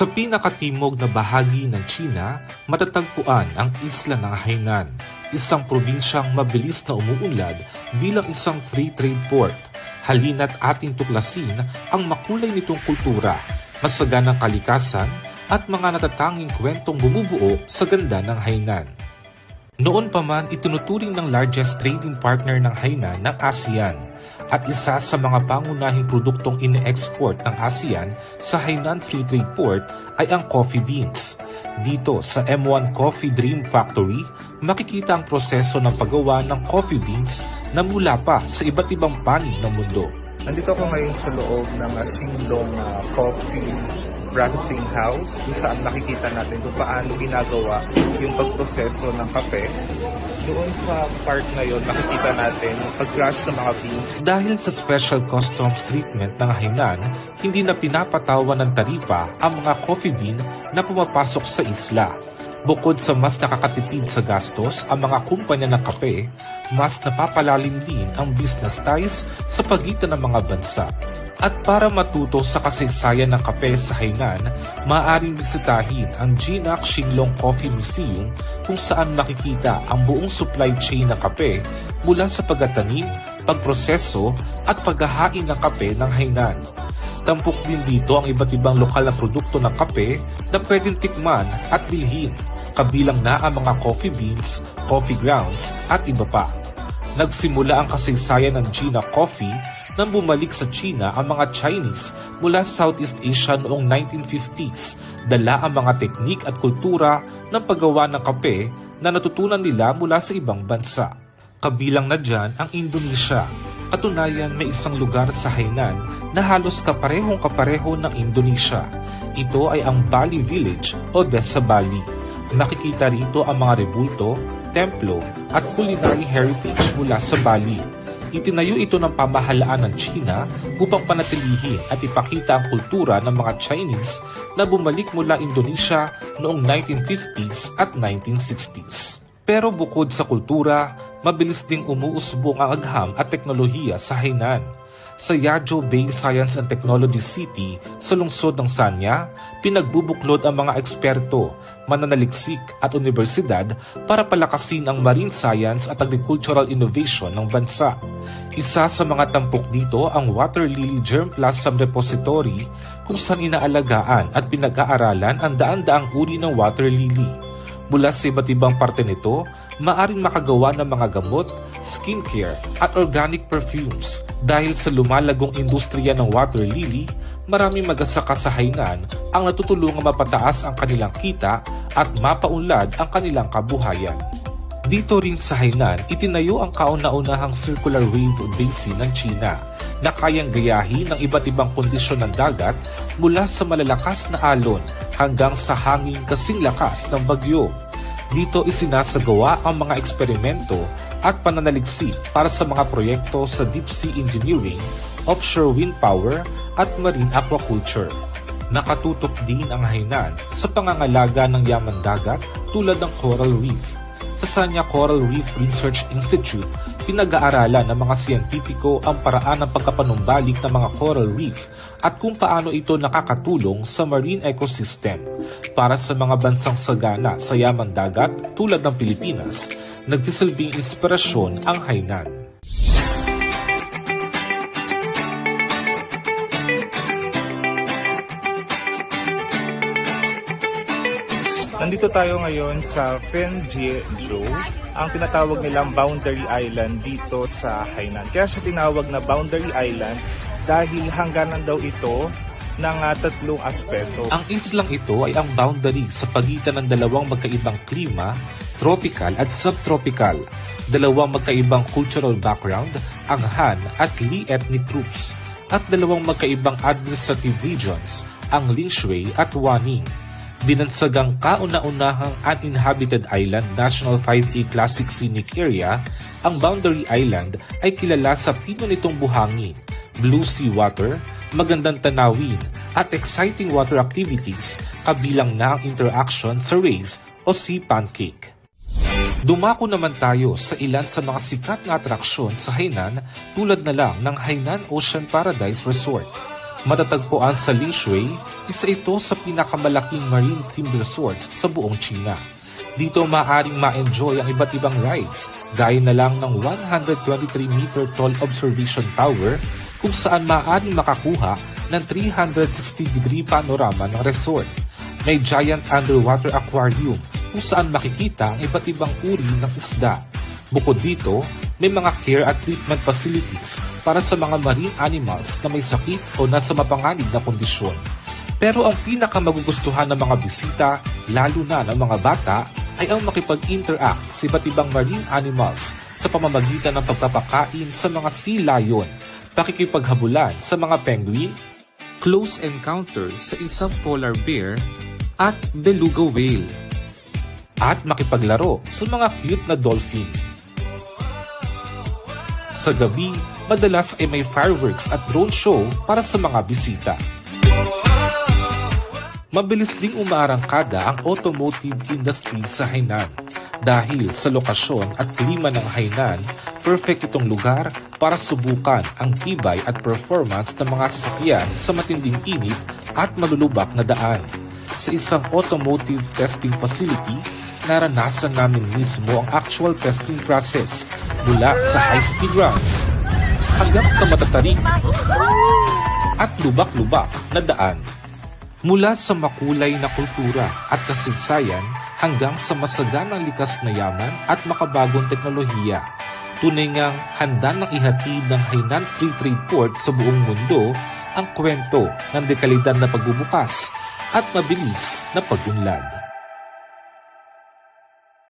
Sa pinakatimog na bahagi ng China, matatagpuan ang isla ng Hainan, isang probinsyang mabilis na umuunlad bilang isang free trade port. Halina't ating tuklasin ang makulay nitong kultura, masaganang kalikasan at mga natatanging kwentong bumubuo sa ganda ng Hainan. Noon pa man itinuturing ng largest trading partner ng Hainan ng ASEAN at isa sa mga pangunahing produktong ini-export ng ASEAN sa Hainan Free Trade Port ay ang coffee beans. Dito sa M1 Coffee Dream Factory, makikita ang proseso ng paggawa ng coffee beans na mula pa sa iba't ibang panig ng mundo. Nandito ako ngayon sa loob ng Singlong uh, Coffee Processing House kung saan makikita natin kung paano ginagawa yung pagproseso ng kape. Doon sa part na yun, makikita natin pag-crush ng mga beans. Dahil sa special customs treatment ng Hainan, hindi na pinapatawan ng taripa ang mga coffee bean na pumapasok sa isla. Bukod sa mas nakakatipid sa gastos ang mga kumpanya ng kape, mas napapalalim din ang business ties sa pagitan ng mga bansa. At para matuto sa kasaysayan ng kape sa Hainan, maaaring bisitahin ang Jinak Shinglong Coffee Museum kung saan makikita ang buong supply chain ng kape mula sa pagtatanim, pagproseso at paghahain ng kape ng Hainan. Tampok din dito ang iba't ibang lokal na produkto ng kape na pwedeng tikman at bilhin, kabilang na ang mga coffee beans, coffee grounds at iba pa. Nagsimula ang kasaysayan ng Gina Coffee nang bumalik sa China ang mga Chinese mula Southeast Asia noong 1950s, dala ang mga teknik at kultura ng paggawa ng kape na natutunan nila mula sa ibang bansa. Kabilang na dyan ang Indonesia. Katunayan may isang lugar sa Hainan na halos kaparehong kapareho ng Indonesia. Ito ay ang Bali Village o Desa Bali. Makikita rito ang mga rebulto, templo at culinary heritage mula sa Bali. Itinayo ito ng pamahalaan ng China upang panatilihin at ipakita ang kultura ng mga Chinese na bumalik mula Indonesia noong 1950s at 1960s. Pero bukod sa kultura, mabilis ding umuusbong ang agham at teknolohiya sa Hainan. Sa Yajo Bay Science and Technology City sa lungsod ng Sanya, pinagbubuklod ang mga eksperto, mananaliksik at universidad para palakasin ang marine science at agricultural innovation ng bansa. Isa sa mga tampok dito ang Water Lily Germplasm Repository kung saan inaalagaan at pinag-aaralan ang daan-daang uri ng water lily. Mula sa iba't ibang parte nito, maaring makagawa ng mga gamot, skincare at organic perfumes. Dahil sa lumalagong industriya ng water lily, maraming magasaka sa Hainan ang natutulungan mapataas ang kanilang kita at mapaunlad ang kanilang kabuhayan. Dito rin sa Hainan, itinayo ang kauna-unahang circular wave basin ng China na kayang gayahin ng iba't ibang kondisyon ng dagat mula sa malalakas na alon hanggang sa hangin kasing lakas ng bagyo. Dito isinasagawa ang mga eksperimento at pananaliksik para sa mga proyekto sa deep sea engineering, offshore wind power at marine aquaculture. Nakatutok din ang Hainan sa pangangalaga ng yaman dagat tulad ng coral reef. Sa Sanya Coral Reef Research Institute, pinag-aaralan ng mga siyentipiko ang paraan ng pagkapanumbalik ng mga coral reef at kung paano ito nakakatulong sa marine ecosystem. Para sa mga bansang sagana sa yaman dagat tulad ng Pilipinas, nagsisilbing inspirasyon ang Hainan. Nandito tayo ngayon sa Fenjeju, ang tinatawag nilang Boundary Island dito sa Hainan. Kaya siya tinawag na Boundary Island dahil hangganan daw ito ng uh, tatlong aspeto. Ang islang ito ay ang boundary sa pagitan ng dalawang magkaibang klima, tropical at subtropical. Dalawang magkaibang cultural background, ang Han at Li ethnic groups, at dalawang magkaibang administrative regions, ang Linshui at Waning binansagang kauna-unahang uninhabited island National 5A Classic Scenic Area, ang Boundary Island ay kilala sa pino nitong buhangin, blue sea water, magandang tanawin, at exciting water activities kabilang na ang interaction sa rays o sea pancake. Dumako naman tayo sa ilan sa mga sikat na atraksyon sa Hainan tulad na lang ng Hainan Ocean Paradise Resort. Matatagpuan sa Lishui, isa ito sa pinakamalaking marine theme resorts sa buong China. Dito maaaring ma-enjoy ang iba't ibang rides, gaya na lang ng 123-meter tall observation tower kung saan maaaring makakuha ng 360-degree panorama ng resort. May giant underwater aquarium kung saan makikita ang iba't ibang uri ng isda. Bukod dito, may mga care at treatment facilities para sa mga marine animals na may sakit o nasa mapanganib na kondisyon. Pero ang pinakamagugustuhan ng mga bisita, lalo na ng mga bata, ay ang makipag-interact sa iba't ibang marine animals sa pamamagitan ng pagpapakain sa mga sea lion, pakikipaghabulan sa mga penguin, close encounter sa isang polar bear at beluga whale, at makipaglaro sa mga cute na dolphin. Sa gabi, madalas ay may fireworks at drone show para sa mga bisita. Mabilis ding umaarangkada ang automotive industry sa Hainan. Dahil sa lokasyon at klima ng Hainan, perfect itong lugar para subukan ang tibay at performance ng mga sasakyan sa matinding init at malulubak na daan. Sa isang automotive testing facility, naranasan namin mismo ang actual testing process mula sa high-speed runs hanggang sa matatarik at lubak-lubak na daan. Mula sa makulay na kultura at kasaysayan hanggang sa masaganang likas na yaman at makabagong teknolohiya. Tunay ngang handa ng ihatid ng Hainan Free Trade Port sa buong mundo ang kwento ng dekalidad na pagbubukas at mabilis na pagunlad.